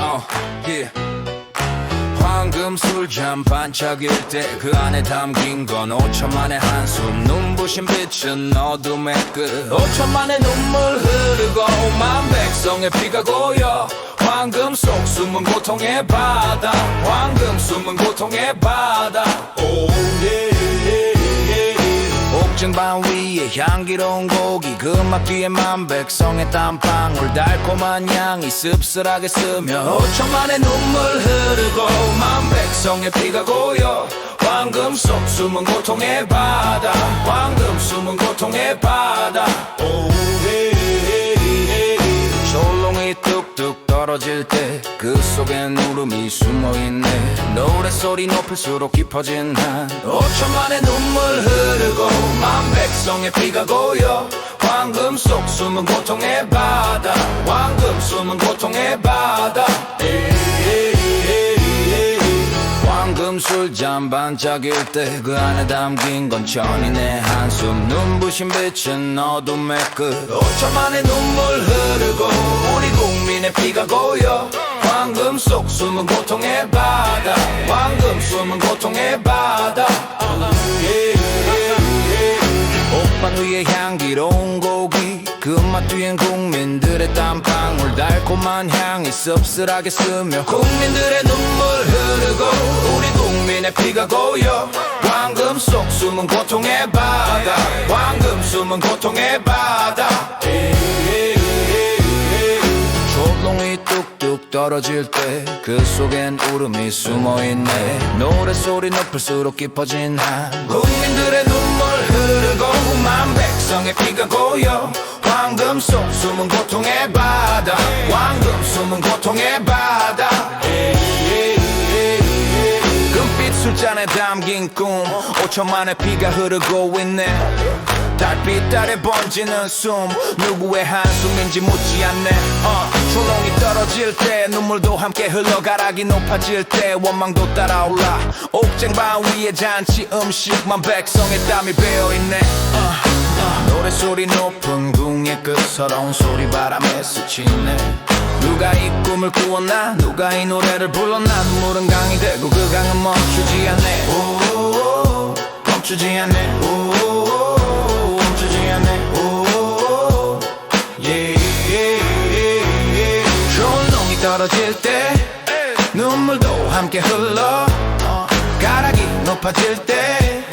oh, 황금 술잔 반짝일 때 그 안에 담긴 건 5천만의 한숨 눈부신 빛은 어둠의 끝. 5천만의 눈물 흐르고 만 백성의 피가 고여. 황금 속 숨은 고통의 바다 황금 숨은 고통의 바다. 오. 옥증방 위에 향기로운 고기 그 맛 뒤에 만 백성의 땀방울 달콤한 향이 씁쓸하게 스며 오천만의 눈물 흐르고 만 백성의 피가 고여. 황금 속 숨은 고통의 바다 황금 숨은 고통의 바다. 졸 떨어질 때 그 속엔 울음이 숨어있네. 노래소리 높일수록 깊어진 한 오천만의 눈물 흐르고 만 백성의 피가 고여. 황금 속 숨은 고통의 바다 황금 숨은 고통의 바다 술잔 반짝일 때 그 안에 담긴 건 천인의 한숨. 눈부신 빛은 어둠의 끝. 오천만의 눈물 흐르고 우리 국민의 피가 고여. 황금 속 숨은 고통의 바다. 황금 숨은 고통의 바다. 옥방 위에 향기로운 고기. 그맛 뒤엔 국민들의 땀방울. 달콤한 향이 씁쓸하게 스며 국민들의 눈물 흐르고 우리 국민의 피가 고여. 황금 속 숨은 고통의 바다. 황금 숨은 고통의 바다. 조롱이 뚝뚝 떨어질 때 그 속엔 울음이 숨어있네. 노래소리 높을수록 깊어진 한 국민들의 눈물 흐르고 만 백성의 피가 고여. 황금 속 숨은 고통의 바다. 황금 숨은 고통의 바다 술잔에 담긴 꿈. 5천만의 피가 흐르고 있네. 달빛 아래 번지는 숨. 누구의 한숨인지 묻지 않네. 어, 초롱이 떨어질 때 눈물도 함께 흘러 가락이 높아질 때 원망도 따라올라. 옥쟁방 위에 잔치 음식만 백성의 땀이 배어있네. 어, 어, 노래소리 높은 궁의 끝 서러운 소리 바람에 스치네 누가 이 꿈을 꾸었나? 누가 이 노래를 불렀나? 눈물은 강이 되고 그 강은 멈추지 않네. 오오오, 멈추지 않네. 오오오, 멈추지 않네. 오오오, 예, 예, 예, 예. 조롱이 떨어질 때 눈물도 함께 흘러. 가락이 높아질 때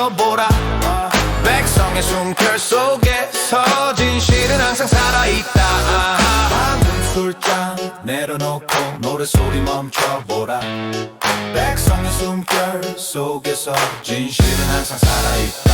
멈춰보라. 백성의 숨결 속에서 진실은 항상 살아있다. 술잔 내려놓고 노래소리 멈춰보라. 백성의 숨결 속에서 진실은 항상 살아있다